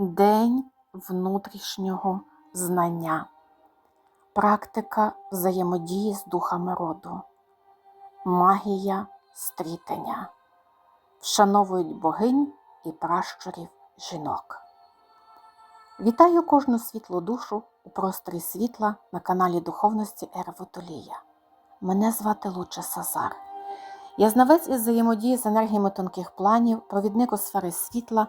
День внутрішнього знання, практика взаємодії з духами роду, магія стрітення, вшановують богинь і пращурів жінок. Вітаю кожну світлу душу у просторі світла на каналі Духовності Ера Водолія. Мене звати Луча Сазар. Я знавець із взаємодії з енергіями тонких планів, провідник у сфери світла,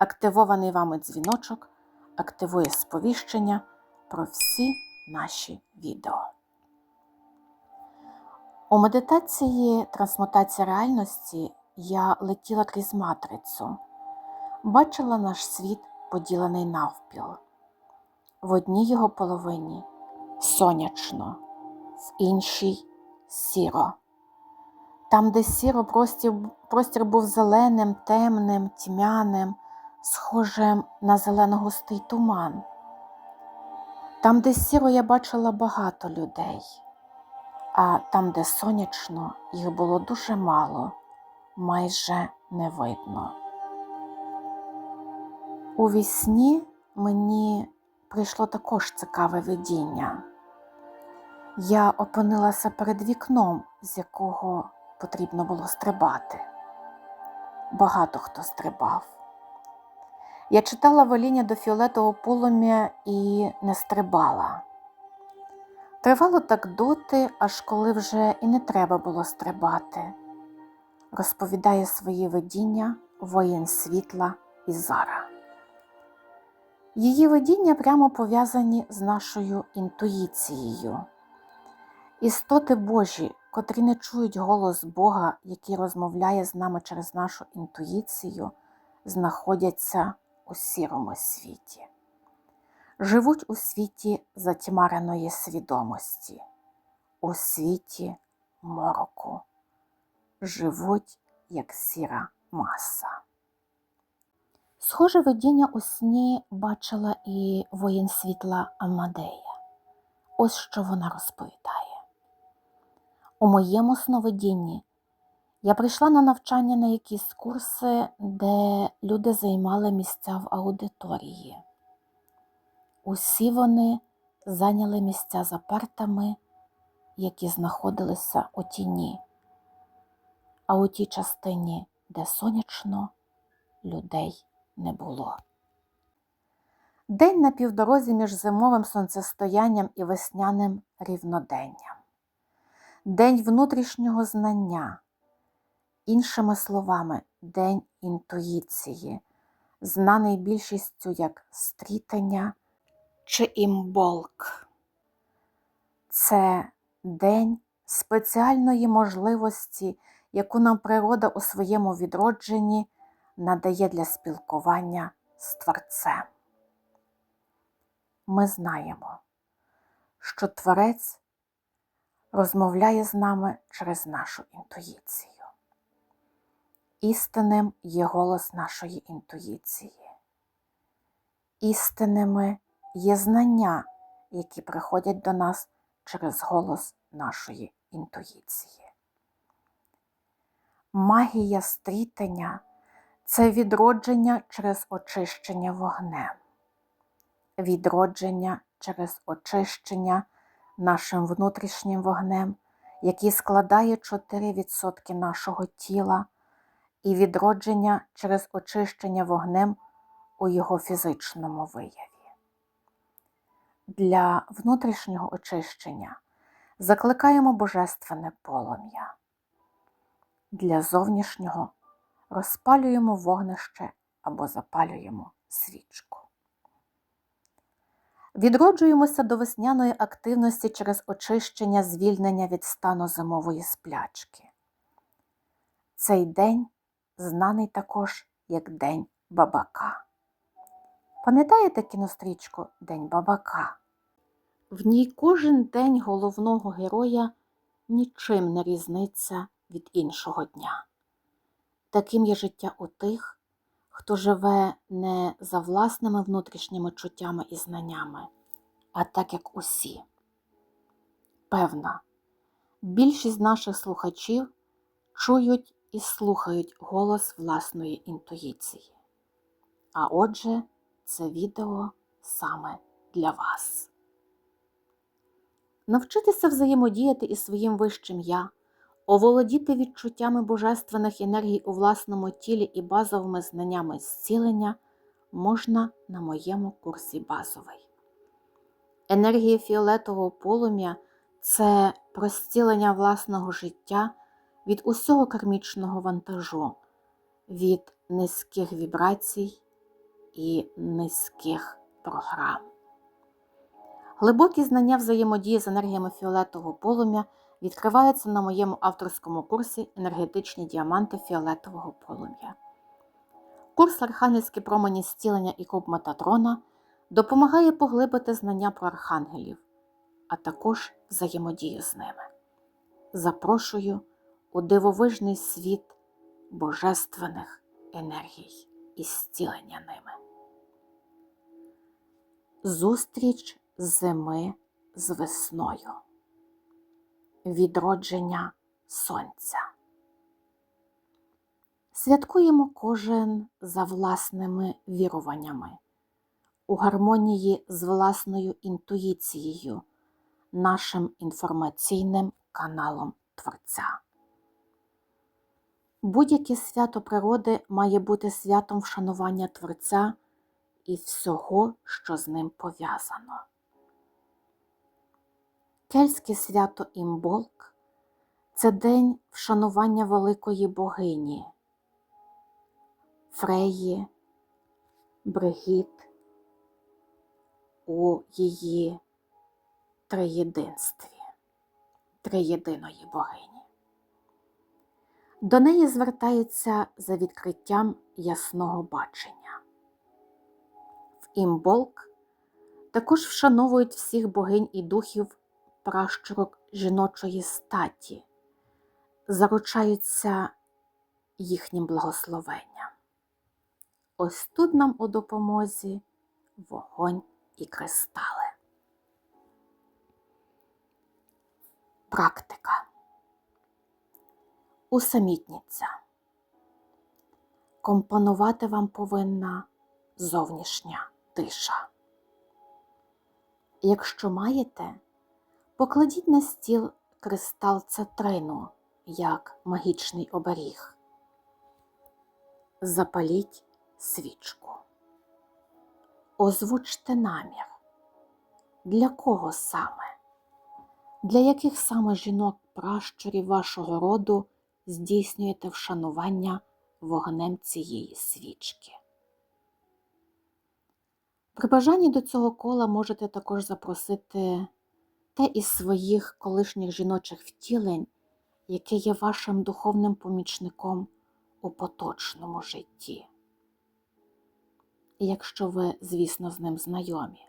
Активований вами дзвіночок активує сповіщення про всі наші відео. У медитації трансмутація реальності я летіла крізь матрицю, бачила наш світ поділений навпіл. В одній його половині сонячно, в іншій сіро. Там, де сіро простір, простір був зеленим, темним, тьмяним, схожим на зеленогустий туман. Там, де сіро, я бачила багато людей, а там, де сонячно, їх було дуже мало, майже не видно. У вісні мені прийшло також цікаве видіння. Я опинилася перед вікном, з якого потрібно було стрибати. Багато хто стрибав. Я читала воління до фіолетового полум'я і не стрибала. Тривало так доти, аж коли вже і не треба було стрибати, розповідає свої видіння воїн світла і зара. Її видіння прямо пов'язані з нашою інтуїцією. Істоти Божі, котрі не чують голос Бога, який розмовляє з нами через нашу інтуїцію, знаходяться у сірому світі, живуть у світі затьмареної свідомості, у світі мороку, живуть як сіра маса. Схоже видіння у сні бачила і воїн світла Амадея. Ось що вона розповідає. У моєму сновидінні я прийшла на навчання на якісь курси, де люди займали місця в аудиторії. Усі вони зайняли місця за партами, які знаходилися у тіні, а у тій частині, де сонячно, людей не було. День на півдорозі між зимовим сонцестоянням і весняним рівноденням. День внутрішнього знання, іншими словами, день інтуїції, знаний більшістю як стрітення чи імболк. Це день спеціальної можливості, яку нам природа у своєму відродженні надає для спілкування з Творцем. Ми знаємо, що Творець розмовляє з нами через нашу інтуїцію. Істинним є голос нашої інтуїції. Істинними є знання, які приходять до нас через голос нашої інтуїції. Магія стрітення це відродження через очищення вогнем, відродження через очищення нашим внутрішнім вогнем, який складає 4% нашого тіла, і відродження через очищення вогнем у його фізичному вияві. Для внутрішнього очищення закликаємо божественне полум'я. Для зовнішнього розпалюємо вогнище або запалюємо свічку. Відроджуємося до весняної активності через очищення звільнення від стану зимової сплячки. Цей день знаний також як День бабака. Пам'ятаєте кінострічку День бабака? В ній кожен день головного героя нічим не різниться від іншого дня. Таким є життя у тих, хто живе не за власними внутрішніми чуттями і знаннями, а так як усі. Певна, більшість наших слухачів чують і слухають голос власної інтуїції. А отже, це відео саме для вас. Навчитися взаємодіяти із своїм вищим я, оволодіти відчуттями божественних енергій у власному тілі і базовими знаннями зцілення можна на моєму курсі базовий. Енергія фіолетового полум'я це простілення власного життя від усього кармічного вантажу, від низьких вібрацій і низьких програм. Глибокі знання взаємодії з енергіями фіолетового полум'я відкриваються на моєму авторському курсі Енергетичні діаманти фіолетового полум'я. Курс Архангельські промені зцілення і куб Метатрона допомагає поглибити знання про архангелів, а також взаємодію з ними. Запрошую у дивовижний світ божественних енергій і зцілення ними. Зустріч зими з весною. Відродження сонця. Святкуємо кожен за власними віруваннями, у гармонії з власною інтуїцією, нашим інформаційним каналом Творця. Будь-яке свято природи має бути святом вшанування Творця і всього, що з ним пов'язано. Кельське свято Імболк це день вшанування великої богині, Фреї, Бригіт у її триєдинстві, триєдиної богині. До неї звертаються за відкриттям ясного бачення. В Імболк також вшановують всіх богинь і духів пращурок жіночої статі, заручаються їхнім благословенням. Ось тут нам у допомозі вогонь і кристали. Практика. Усамітніться. Компонувати вам повинна зовнішня тиша. Якщо маєте, покладіть на стіл кристал цитрину як магічний оберіг. Запаліть свічку. Озвучте намір. Для кого саме? Для яких саме жінок пращурів вашого роду здійснюєте вшанування вогнем цієї свічки? При бажанні до цього кола можете також запросити те із своїх колишніх жіночих втілень, яке є вашим духовним помічником у поточному житті. Якщо ви, звісно, з ним знайомі.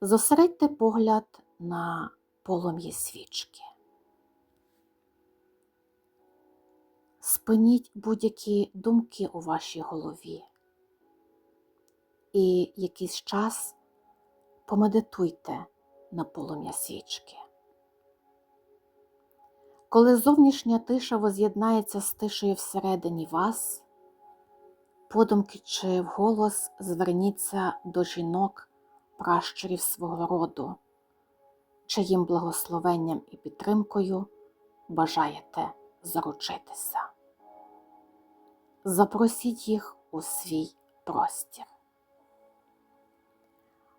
Зосередьте погляд на полум'ї свічки. Спиніть будь-які думки у вашій голові і якийсь час помедитуйте на полум'я свічки. Коли зовнішня тиша воз'єднається з тишею всередині вас, подумки чи вголос зверніться до жінок, пращурів свого роду, чиїм благословенням і підтримкою бажаєте заручитися. Запросіть їх у свій простір.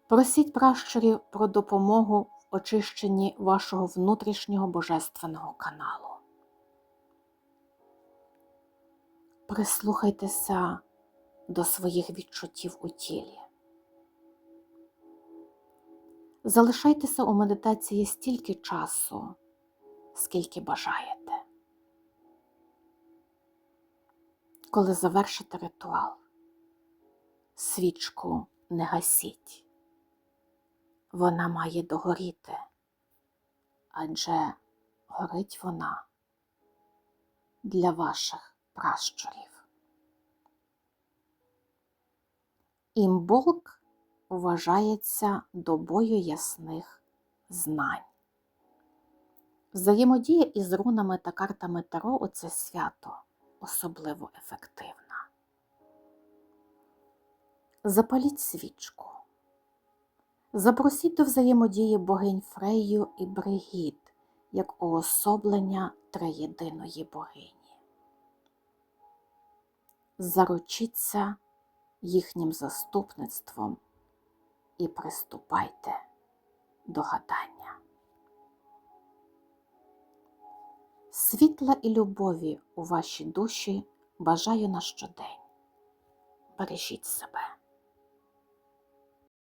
Просіть пращурів про допомогу в очищенні вашого внутрішнього божественного каналу. Прислухайтеся до своїх відчуттів у тілі. Залишайтеся у медитації стільки часу, скільки бажаєте. Коли завершите ритуал, свічку не гасіть. Вона має догоріти, адже горить вона для ваших пращурів. Імболк вважається добою ясних знань. Взаємодія із рунами та картами Таро у це свято особливо ефективна. Запаліть свічку. Запросіть до взаємодії богинь Фрею і Бригід як уособлення триєдиної богині. Заручіться їхнім заступництвом і приступайте до гадання. Світла і любові у вашій душі бажаю на щодень. Бережіть себе.